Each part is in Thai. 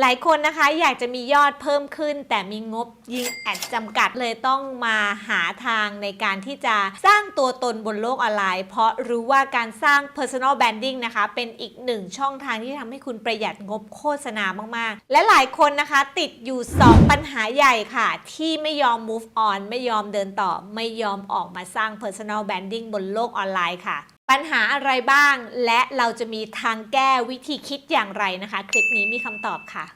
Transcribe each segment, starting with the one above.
หลายคนนะคะอยากจะมียอดเพิ่มขึ้น แต่มีงบยิงแอดจำกัดเลยต้องมาหาทางในการที่จะสร้างตัวตนบนโลกออนไลน์ เพราะรู้ว่าการสร้าง personal branding นะคะ เป็นอีกหนึ่งช่องทางที่ทำให้คุณประหยัดงบโฆษณามากๆ และหลายคนนะคะติดอยู่ 2 ปัญหาใหญ่ค่ะ ที่ไม่ยอม move on ไม่ยอมเดินต่อ ไม่ยอมออกมาสร้าง personal branding บนโลกออนไลน์ค่ะ ปัญหาอะไรบ้าง และเราจะมีทางแก้วิธีคิดอย่างไรนะคะ คลิปนี้มีคำตอบค่ะ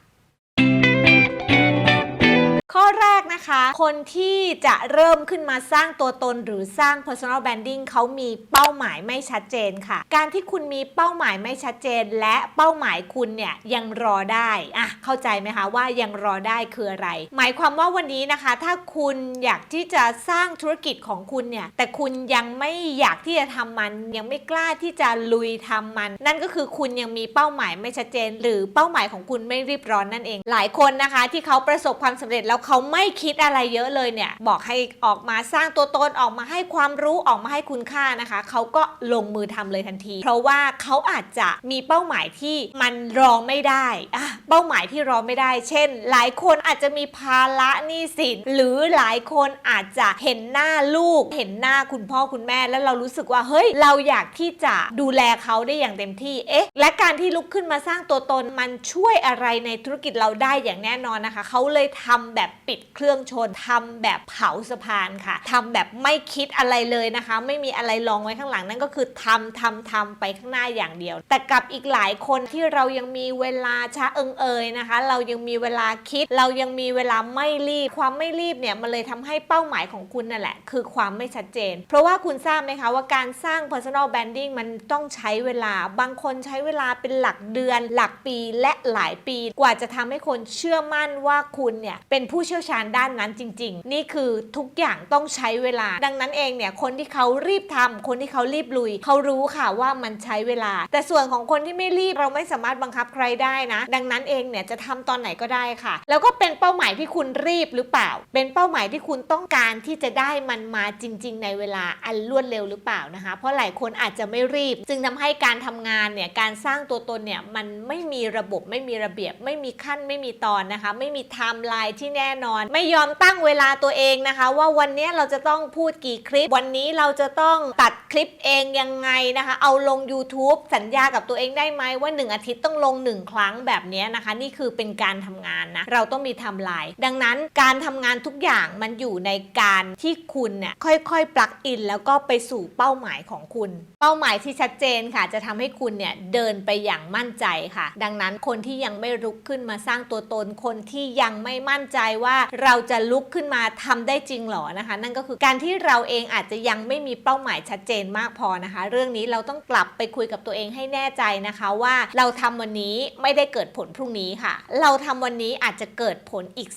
ข้อแรกนะคะ คนที่จะเริ่มขึ้นมาสร้างตัวตนหรือสร้าง personal branding เขามีเป้าหมายไม่ชัดเจนค่ะ การที่คุณมีเป้าหมายไม่ชัดเจน และเป้าหมายคุณเนี่ยยังรอได้อะเข้าใจไหมคะว่ายังรอได้คืออะไร หมายความว่าวันนี้นะคะ ถ้าคุณอยากที่จะสร้างธุรกิจของคุณเนี่ยแต่คุณยังไม่อยากที่จะทำมัน ยังไม่กล้าที่จะลุยทำมัน นั่นก็คือคุณยังมีเป้าหมายไม่ชัดเจน หรือเป้าหมายของคุณไม่รีบร้อนนั่นเอง หลายคนนะคะ ที่เขาประสบความสำเร็จแล้วเขาไม่คิดอะไรเยอะเลยเนี่ย บอกให้ออกมาสร้างตัวตนออกมาให้ความรู้ออกมาให้คุณค่านะคะ เขาก็ลงมือทำเลยทันที เพราะว่าเขาอาจจะมีเป้าหมายที่มันรอไม่ได้อะเป้าหมายที่รอไม่ได้ เช่น หลายคนอาจจะมีภาระหนี้สินหรือหลายคนอาจจะเห็นหน้าลูก เห็นหน้าคุณพ่อคุณแม่ แล้วเรารู้สึกว่าเฮ้ย เราอยากที่จะดูแลเขาได้อย่างเต็มที่เอ๊ะ และการที่ลุกขึ้นมาสร้างตัวตนมันช่วยอะไรในธุรกิจเราได้อย่างแน่นอนนะคะ เขาเลยทำแบบปิดเครื่องชนทำแบบเผาสะพานค่ะทำแบบไม่คิดอะไรเลยนะคะ ไม่มีอะไรรองไว้ข้างหลังนั่นก็คือทำทำทำไปข้างหน้าอย่างเดียว แต่กับอีกหลายคนที่เรายังมีเวลาช้าเอิงเอยนะคะ เรายังมีเวลาคิด เรายังมีเวลาไม่รีบ ความไม่รีบเนี่ยมันเลยทำให้เป้าหมายของคุณนั่นแหละ คือความไม่ชัดเจน เพราะว่าคุณทราบไหมคะว่าการสร้าง personal branding มันต้องใช้เวลาบางคนใช้เวลาเป็นหลักเดือน หลักปีและหลายปี กว่าจะทำให้คนเชื่อมั่นว่าคุณเนี่ยเป็นผูู้้เชี่ยวชาญด้านนั้นจริง ๆ นี่คือทุกอย่างต้องใช้เวลา ดังนั้นเองเนี่ยคนที่เขารีบทำคนที่เขารีบลุย เขารู้ค่ะว่ามันใช้เวลา แต่ส่วนของคนที่ไม่รีบเราไม่สามารถบังคับใครได้นะ ดังนั้นเองเนี่ยจะทำตอนไหนก็ได้ค่ะ แล้วก็เป็นเป้าหมายที่คุณรีบหรือเปล่า เป็นเป้าหมายที่คุณต้องการที่จะได้มันมาจริง ๆ ในเวลาอันรวดเร็วหรือเปล่านะคะ เพราะหลายคนอาจจะไม่รีบ จึงทำให้การทำงานเนี่ยการสร้างตัวตนเนี่ยมันไม่มีระบบไม่มีระเบียบ ไม่มีขั้นไม่มีตอนนะคะ ไม่มีไทม์ไลน์ที่แน่นอน ไม่ยอมตั้งเวลาตัวเองนะคะ ว่าวันนี้เราจะต้องพูดกี่คลิป วันนี้เราจะต้องตัดคลิปเองยังไงนะคะ เอาลง YouTube สัญญากับตัวเองได้ไหมว่า 1 อาทิตย์ต้องลง 1 ครั้งแบบนี้นะคะ นี่คือเป็นการทำงานนะ เราต้องมีทม์ไลน์ดังนั้นการทำงานทุกอย่างมันอยู่ในการที่คุณเนี่ยค่อยๆ ปลักอิน แล้วก็ไปสู่เป้าหมายของคุณ เป้าหมายที่ชัดเจนค่ะ จะทำให้คุณเนี่ยเดินไปอย่างมั่นใจค่ะ ดังนั้นคนที่ยังไม่ลุกขึ้นมาสร้างตัวตนคนที่ยังไม่มั่นใจว่าเราจะลุกขึ้นมาทำได้จริงหรอนะคะ นั่นก็คือการที่เราเองอาจจะยังไม่มีเป้าหมายชัดเจนมากพอนะคะ เรื่องนี้เราต้องกลับไปคุยกับตัวเองให้แน่ใจนะคะว่าเราทำวันนี้ไม่ได้เกิดผลพรุ่งนี้ค่ะ เราทำวันนี้อาจจะเกิดผลอีก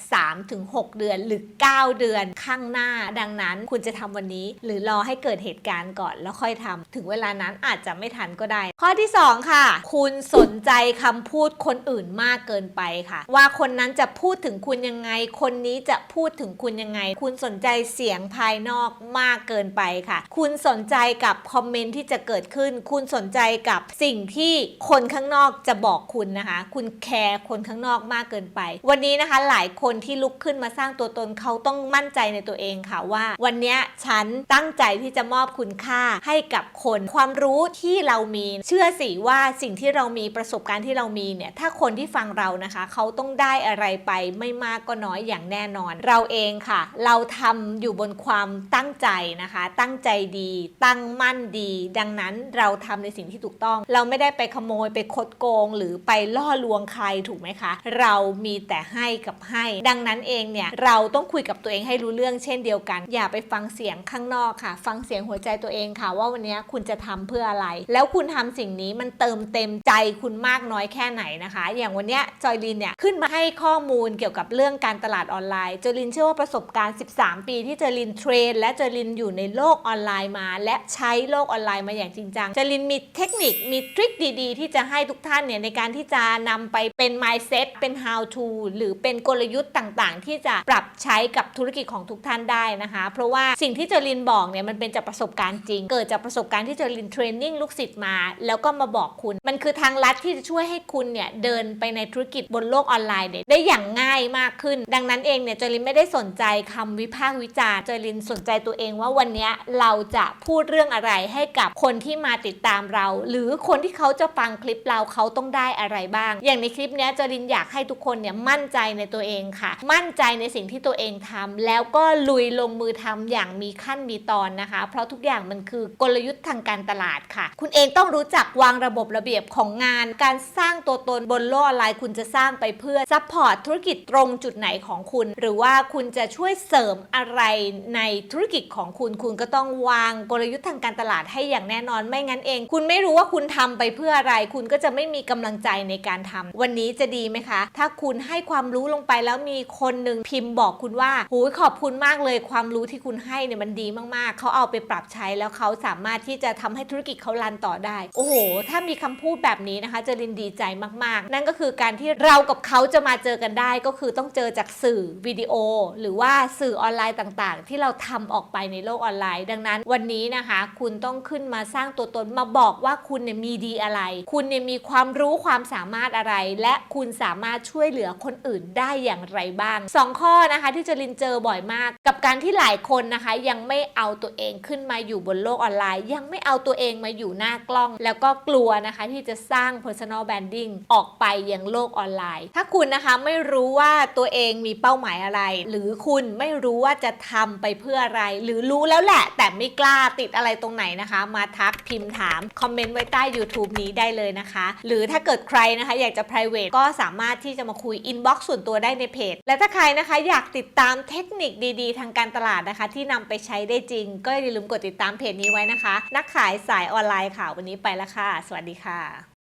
3-6 เดือนหรือ 9 เดือนข้างหน้า ดังนั้นคุณจะทำวันนี้ หรือรอให้เกิดเหตุการณ์ก่อนแล้วค่อยทำถึงเวลานั้นอาจจะไม่ทันก็ได้ ข้อที่ 2 ค่ะ คุณสนใจคำพูดคนอื่นมากเกินไปค่ะ ว่าคนนั้นจะพูดถึงคุณยังไงคนนี้จะพูดถึงคุณยังไง คุณสนใจเสียงภายนอกมากเกินไปค่ะ คุณสนใจกับคอมเมนต์ที่จะเกิดขึ้น คุณสนใจกับสิ่งที่คนข้างนอกจะบอกคุณนะคะ คุณแคร์คนข้างนอกมากเกินไป วันนี้นะคะหลายคนที่ลุกขึ้นมาสร้างตัวตนเขาต้องมั่นใจในตัวเองค่ะว่า วันนี้ฉันตั้งใจที่จะมอบคุณค่าให้กับคนความรู้ที่เรามีเชื่อสิว่าสิ่งที่เรามีประสบการณ์ที่เรามีเนี่ยถ้าคนที่ฟังเรานะคะ เขาต้องได้อะไรไปไม่มากก็น้อยอย่างแน่นอน เราเองค่ะ เราทำอยู่บนความตั้งใจนะคะ ตั้งใจดี ตั้งมั่นดี ดังนั้นเราทำในสิ่งที่ถูกต้อง เราไม่ได้ไปขโมยไปคดโกง หรือไปล่อลวงใครถูกไหมคะ เรามีแต่ให้กับให้ ดังนั้นเองเนี่ยเราต้องคุยกับตัวเองให้รู้เรื่องเช่นเดียวกัน อย่าไปฟังเสียงข้างนอกค่ะ ฟังเสียงหัวใจตัวเองค่ะ ว่าวันนี้คุณจะทำเพื่ออะไร แล้วคุณทำสิ่งนี้มันเติมเต็มใจคุณมากน้อยแค่ไหนนะคะ อย่างวันนี้จอยลินเนี่ยขึ้นมาให้ข้อมูลเกี่ยวกับเรื่องการตลาดออนไลน์จอยลินเชื่อว่าประสบการณ์ 13 ปีที่เจอยลินเทรน และเจอยลินอยู่ในโลกออนไลน์มา และใช้โลกออนไลน์มาอย่างจริงจังเจอยลินมีเทคนิคมีทริคดีๆ ที่จะให้ทุกท่านเนี่ยในการที่จะนำไปเป็น mindset เป็น how to หรือเป็นกลยุทธ์ต่างๆ ที่จะปรับใช้กับธุรกิจของทุกท่านได้นะคะ เพราะว่าสิ่งที่เจอรินบอกเนี่ยมันเป็นจากประสบการณ์จริง เกิดจากประสบการณ์ที่เจอรินเทรนนิ่งลูกศิษย์มา แล้วก็มาบอกคุณ มันคือทางลัดที่จะช่วยให้คุณเนี่ยเดินไปในธุรกิจบนโลกออนไลน์ได้อย่างง่ายมากขึ้นดังนั้นเองเนี่ยเจรินไม่ได้สนใจคำวิพากษ์วิจารณ์เจรินสนใจตัวเองว่าวันนี้เราจะพูดเรื่องอะไรให้กับคนที่มาติดตามเรา หรือคนที่เขาจะฟังคลิปเราเขาต้องได้อะไรบ้าง อย่างในคลิปนี้เจรินอยากให้ทุกคนเนี่ยมั่นใจในตัวเองค่ะ มั่นใจในสิ่งที่ตัวเองทำแล้วก็ลุยลงมือทำอย่างมีขั้นมีตอนนะคะ เพราะทุกอย่างมันคือกลยุทธ์ทางการตลาดค่ะ คุณเองต้องรู้จักวางระบบระเบียบของงาน การสร้างตัวตนบนโลกออนไลน์คุณจะสร้างไปเพื่อซัพพอร์ตธุรกิจตรงจุดไหนของคุณ หรือว่าคุณจะช่วยเสริมอะไรในธุรกิจของคุณ คุณก็ต้องวางกลยุทธ์ทางการตลาดให้อย่างแน่นอนไม่งั้นเอง คุณไม่รู้ว่าคุณทำไปเพื่ออะไร คุณก็จะไม่มีกำลังใจในการทำวันนี้จะดีไหมคะ ถ้าคุณให้ความรู้ลงไปแล้วมีคนหนึ่งพิมพ์บอกคุณว่าหูยขอบคุณมากเลยความรู้ที่คุณให้เนี่ยมันดีมากๆ เขาเอาไปปรับใช้แล้วเขาสามารถที่จะทำให้ธุรกิจเขารันต่อได้ โอ้โห ถ้ามีคำพูดแบบนี้นะคะเจรินดีใจมากๆ นั่นก็คือการที่เรากับเขาจะมาเจอกันได้ก็คือต้องเจอจากสื่อวิดีโอ หรือว่าสื่อออนไลน์ต่างๆ ที่เราทำออกไปในโลกออนไลน์ ดังนั้นวันนี้นะคะ คุณต้องขึ้นมาสร้างตัวตนมาบอกว่าคุณเนี่ยมีดีอะไร คุณเนี่ยมีความรู้ความสามารถอะไร และคุณสามารถช่วยเหลือคนอื่นได้อย่างไรบ้างสองข้อนะคะที่เจรินเจอบ่อยมาก กับการที่หลายคนนะคะ ยังไม่เอาตัวเองขึ้นมาอยู่บนโลกออนไลน์ ยังไม่เอาตัวเองมาอยู่หน้ากล้อง แล้วก็กลัวนะคะที่จะสร้าง personal branding ออกไปยังโลกออนไลน์ ถ้าคุณนะคะไม่รู้ว่าตัวเองมีเป้าหมายอะไร หรือคุณไม่รู้ว่าจะทำไปเพื่ออะไร หรือรู้แล้วแหละ แต่ไม่กล้าติดอะไรตรงไหนนะคะ มาทักพิมพ์ถาม คอมเมนต์ไว้ใต้ YouTube นี้ได้เลยนะคะ หรือถ้าเกิดใครนะคะ อยากจะ private ก็สามารถที่จะมาคุย inbox ส่วนตัวได้ในเพจ และถ้าใครนะคะอยากติดตามเทคนิคดีๆ ทางการตลาดนะคะ ที่นำไปใช้ได้จริง ก็อย่าลืมกดติดตามเพจนี้ไว้นะคะ นักขายสายออนไลน์ค่ะวันนี้ไปแล้วค่ะ สวัสดีค่ะ